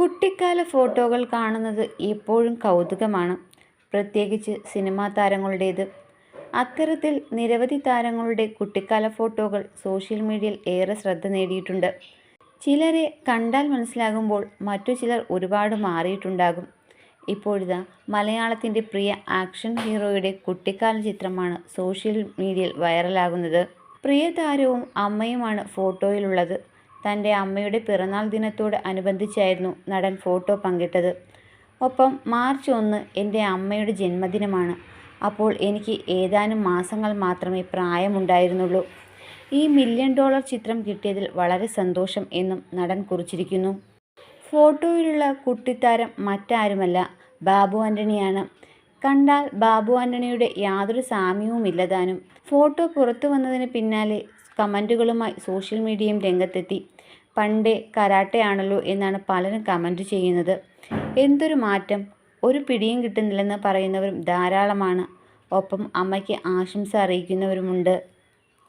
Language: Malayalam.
കുട്ടിക്കാല ഫോട്ടോകൾ കാണുന്നത് ഇപ്പോഴും കൗതുകമാണ്. പ്രത്യേകിച്ച് സിനിമാ താരങ്ങളുടേത്. അത്തരത്തിൽ നിരവധി താരങ്ങളുടെ കുട്ടിക്കാല ഫോട്ടോകൾ സോഷ്യൽ മീഡിയയിൽ ഏറെ ശ്രദ്ധ നേടിയിട്ടുണ്ട്. ചിലരെ കണ്ടാൽ മനസ്സിലാകുമ്പോൾ മറ്റു ചിലർ ഒരുപാട് മാറിയിട്ടുണ്ടാകും. ഇപ്പോഴിതാ മലയാളത്തിന്റെ പ്രിയ ആക്ഷൻ ഹീറോയുടെ കുട്ടിക്കാല ചിത്രമാണ് സോഷ്യൽ മീഡിയയിൽ വൈറലാകുന്നത്. പ്രിയ താരവും അമ്മയുമാണ് ഫോട്ടോയിലുള്ളത്. തന്റെ അമ്മയുടെ പിറന്നാൾ ദിനത്തോട് അനുബന്ധിച്ചായിരുന്നു നടൻ ഫോട്ടോ പങ്കിട്ടത്. ഒപ്പം മാർച്ച് ഒന്ന് എന്റെ അമ്മയുടെ ജന്മദിനമാണ്. അപ്പോൾ എനിക്ക് ഏതാനും മാസങ്ങൾ മാത്രമേ പ്രായമുണ്ടായിരുന്നുള്ളൂ. ഈ മില്യൺ ഡോളർ ചിത്രം കിട്ടിയതിൽ വളരെ സന്തോഷം എന്നും നടൻ കുറിച്ചിരിക്കുന്നു. ഫോട്ടോയിലുള്ള കുട്ടിത്താരം മറ്റാരുമല്ല ബാബു ആന്റണിയാണ് കണ്ടാൽ ബാബു ആന്റണിയുടെ യാതൊരു സാമ്യവുമില്ലതാനും ഫോട്ടോ പുറത്തു വന്നതിന് പിന്നാലെ കമന്റുകളുമായി സോഷ്യൽ മീഡിയയും രംഗത്തെത്തി. പണ്ടേ കരാട്ടയാണല്ലോ എന്നാണ് പലരും കമന്റ് ചെയ്യുന്നത്. എന്തൊരു മാറ്റം? ഒരു പിടിയും കിട്ടുന്നില്ലെന്ന് പറയുന്നവരും ധാരാളമാണ്. ഒപ്പം അമ്മയ്ക്ക് ആശംസ അറിയിക്കുന്നവരുമുണ്ട്.